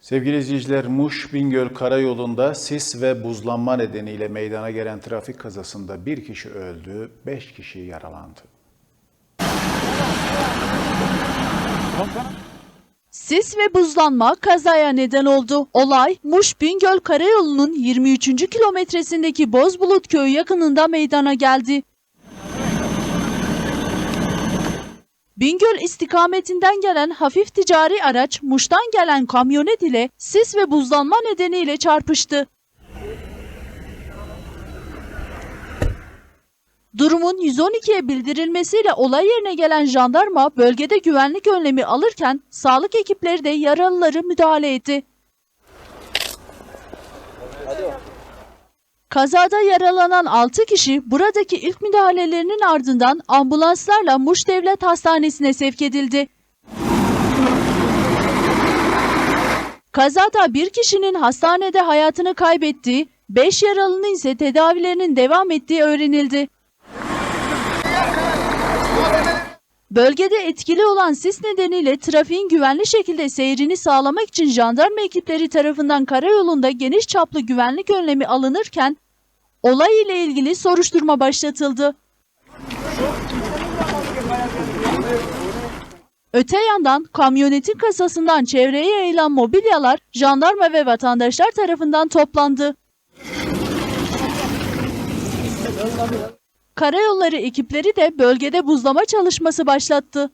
Sevgili izleyiciler, Muş Bingöl Karayolu'nda sis ve buzlanma nedeniyle meydana gelen trafik kazasında bir kişi öldü, beş kişi yaralandı. Sis ve buzlanma kazaya neden oldu. Olay Muş Bingöl Karayolu'nun 23. kilometresindeki Bozbulut köyü yakınında meydana geldi. Bingöl istikametinden gelen hafif ticari araç Muş'tan gelen kamyonet ile sis ve buzlanma nedeniyle çarpıştı. Durumun 112'ye bildirilmesiyle olay yerine gelen jandarma bölgede güvenlik önlemi alırken sağlık ekipleri de yaralıları müdahale etti. Kazada yaralanan 6 kişi buradaki ilk müdahalelerinin ardından ambulanslarla Muş Devlet Hastanesi'ne sevk edildi. Kazada bir kişinin hastanede hayatını kaybettiği, 5 yaralının ise tedavilerinin devam ettiği öğrenildi. Bölgede etkili olan sis nedeniyle trafiğin güvenli şekilde seyrini sağlamak için jandarma ekipleri tarafından karayolunda geniş çaplı güvenlik önlemi alınırken olay ile ilgili soruşturma başlatıldı. Öte yandan kamyonetin kasasından çevreye yayılan mobilyalar jandarma ve vatandaşlar tarafından toplandı. Karayolları ekipleri de bölgede buzlama çalışması başlattı.